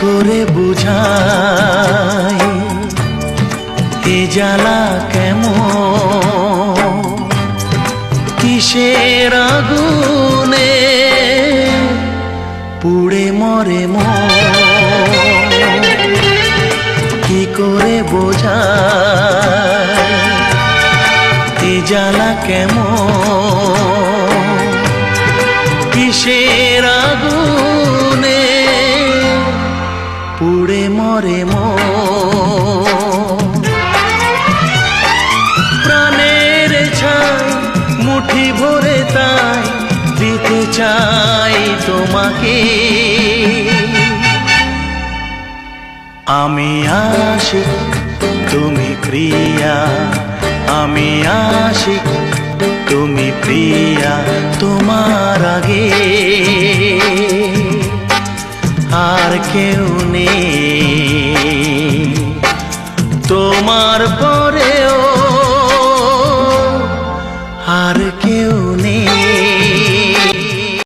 করে বুঝাই এ জ্বালা কেমন? কিসের আগুনে পুড়ে মরে কি করে বোঝাই এ জ্বালা কেমন? কিসের আগুনে পুড়ে মরে মন। প্রাণের ছাই মুঠি ভরে তাই দিতে চাই তোমাকে। আমি আশিক, তুমি প্রিয়া। আমি আশিক, তুমি প্রিয়া তোমার আগে। আর কেউ মনে